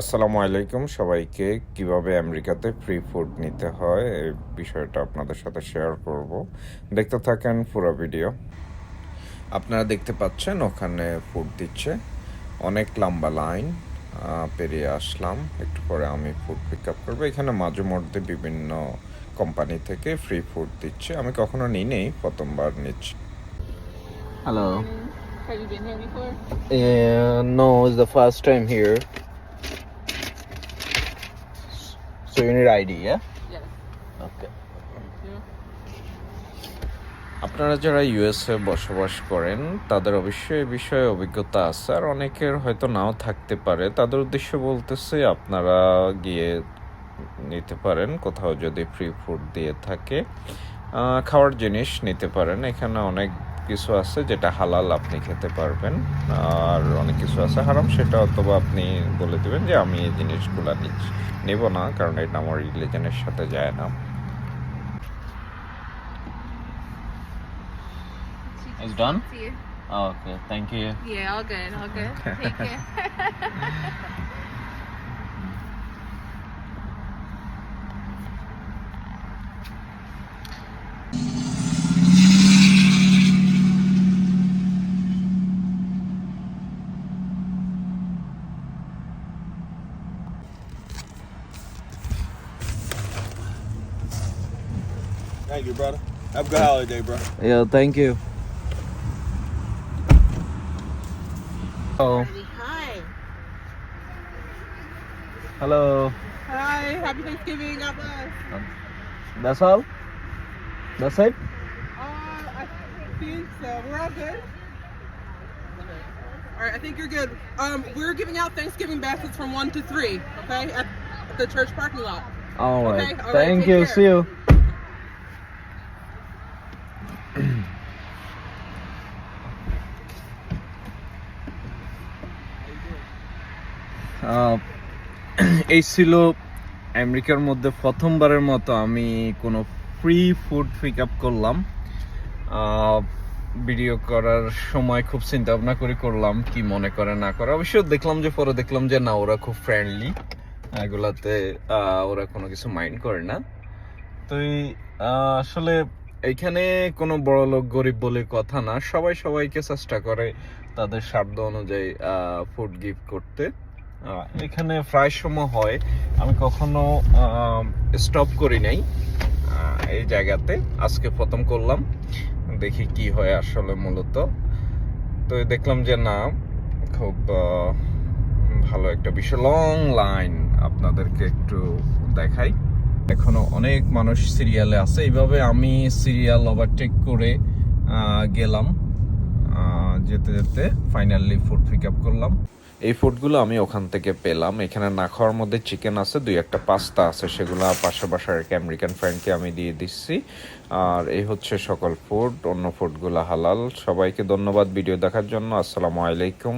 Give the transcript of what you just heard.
আসসালামু আলাইকুম সবাইকে। কীভাবে আমেরিকাতে ফ্রি ফুড নিতে হয় এই বিষয়টা আপনাদের সাথে শেয়ার করব। দেখতে থাকেন পুরো ভিডিও আপনারা দেখতে পাচ্ছেন ওখানে ফুড দিচ্ছে। অনেক লম্বা লাইন পেরিয়ে আসলাম। একটু পরে আমি ফুড পিক আপ করব। এখানে মাঝে মধ্যে বিভিন্ন কোম্পানি থেকে ফ্রি ফুড দিচ্ছে। আমি কখনো নিই নেই প্রথমবার নিচ্ছি। Hello Have you been here before? Uh, no, it's the first time here. So you need ID, yeah? Yes. Okay. আপনারা যারা ইউএসএ বসবাস করেন তাদের অবশ্যই এই বিষয়ে অভিজ্ঞতা আছে আর অনেকের হয়তো নাও থাকতে পারে তাদের উদ্দেশ্য বলতেছে আপনারা গিয়ে নিতে পারেন কোথাও যদি ফ্রি ফুড দিয়ে থাকে খাওয়ার জিনিস নিতে পারেন এখানে অনেক কিছু আছে যেটা হালাল আপনি খেতে পারবেন আর অনেক কিছু আছে হারাম সেটা অথবা আপনি বলে দেবেন যে আমি এই জিনিসগুলো নিচ্ছি নেব না কারণ এটা আমার রিলিজনের সাথে যায় না It's done? See you. Oh, okay. Thank you. Yeah, all good, all good. Take care. Thank you, brother. Have a good holiday, bro. Yeah, thank you. Oh, Hi. hello. Hi. Happy Thanksgiving. God bless. That's all? That's it? Uh, I think so. We're all good. All right, I think you're good. Um, we're giving out Thanksgiving baskets from one to three. Okay, at, at the church parking lot. All right. Okay, all right, Thank take you. care. See you. এই ছিল আমেরিকার মধ্যে প্রথমবারের মতো আমি কোনো free food pick up করলাম video করার সময় খুব চিন্তা ভাবনা করে করলাম কি মনে করে, না করে। অবশ্য দেখলাম যে, পরে দেখলাম যে, না, ওরা খুব ফ্রেন্ডলি এগুলাতে ওরা কোনো কিছু মাইন্ড করে না। তো আসলে এইখানে কোনো বড় লোক গরিব বলে কথা না। সবাই সবাইকে চেষ্টা করে তাদের সাধ্য অনুযায়ী ফুড গিফট করতে। এখানে প্রায় সময় হয়। আমি কখনো স্টপ করি নাই। এই জায়গাতে আজকে প্রথম করলাম। দেখি কি হয় আসলে মূলত। তো দেখলাম যে না, খুব ভালো একটা বিষয়। লং লাইন আপনাদেরকে একটু দেখাই। এখনও অনেক মানুষ সিরিয়ালে আছে। এইভাবে আমি সিরিয়াল ওভারটেক করে গেলাম। যেতে যেতে ফাইনালি ফুড পিক আপ করলাম। এই ফুডগুলো আমি ওখান থেকে পেলাম। এখানে না খাওয়ার মধ্যে চিকেন আছে, দুই একটা পাস্তা আছে, সেগুলো পাশে বাসার এক আমেরিকান ফ্রেন্ডকে আমি দিয়ে দিচ্ছি। আর এই হচ্ছে সকল ফুড অন্য ফুডগুলো হালাল। সবাইকে ধন্যবাদ ভিডিও দেখার জন্য। আসসালামু আলাইকুম।